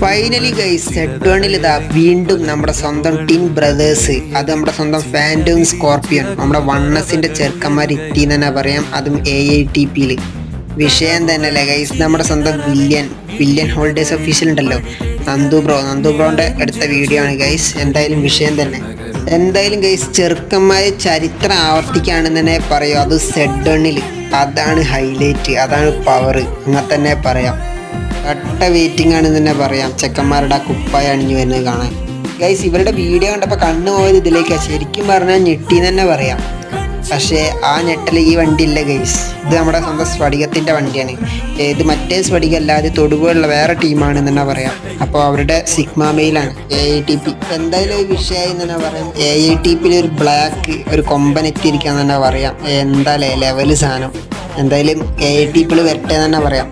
Finally guys ഹെഡ്വണിൽ ഇതാ വീണ്ടും നമ്മുടെ സ്വന്തം ടിൻ ബ്രദേഴ്സ് അത് നമ്മുടെ സ്വന്തം ഫാൻഡും സ്കോർപ്പിയൻ നമ്മുടെ വണ്ണസിന്റെ ചെറുക്കന്മാർ ഇത്തി തന്നെ പറയാം. അതും എ ഐ ടി പിയിൽ വിഷയം തന്നെയല്ലേ ഗൈസ് നമ്മുടെ സ്വന്തം വില്യൻ വില്യൻ ഹോളിഡേസ് ഒഫീഷ്യൽ ഉണ്ടല്ലോ. നന്ദു ബ്രോ നന്ദു ബ്രോന്റെ അടുത്ത വീഡിയോ ആണ് ഗൈസ് എന്തായാലും വിഷയം തന്നെ. എന്തായാലും ഗൈസ് ചെറുക്കന്മാരെ ചരിത്രം ആവർത്തിക്കുകയാണെന്ന് തന്നെ പറയും. അത് സെഡണിൽ അതാണ് ഹൈലൈറ്റ് അതാണ് പവർ അങ്ങനെ തന്നെ പറയാം. കട്ട വെയിറ്റിംഗ് ആണെന്ന് തന്നെ പറയാം. ചെക്കന്മാരുടെ കുപ്പായ അണിഞ്ഞു വരുന്നത് കാണാൻ. ഗൈസ് ഇവരുടെ വീഡിയോ കണ്ടപ്പോൾ കണ്ണു പോയത് ഇതിലേക്കാണ് ശരിക്കും പറഞ്ഞാൽ ഞെട്ടി തന്നെ പറയാം. പക്ഷേ ആ ഞെട്ടൽ ഈ വണ്ടി ഇല്ല ഗൈസ് ഇത് നമ്മുടെ സ്വന്തം സ്ഫടികത്തിന്റെ വണ്ടിയാണ്. ഇത് മറ്റേ സ്ഫടികം അല്ലാതെ തൊടുപോലുള്ള വേറെ ടീമാണ് തന്നെ പറയാം. അപ്പോൾ അവരുടെ സിഗ്മ മെയിലാണ്. എ ഐ ടി പി എന്തായാലും ഒരു വിഷയമായി എന്ന് തന്നെ പറയാം. എ ഐ ടി പിയിൽ ഒരു ബ്ലാക്ക് ഒരു കൊമ്പൻ എത്തിയിരിക്കാന്ന് തന്നെ പറയാം. എന്തായാലും ലെവൽ സാധനം? എന്തായാലും എ ഐ ടി പിയിൽ വരട്ടെ എന്ന് തന്നെ പറയാം.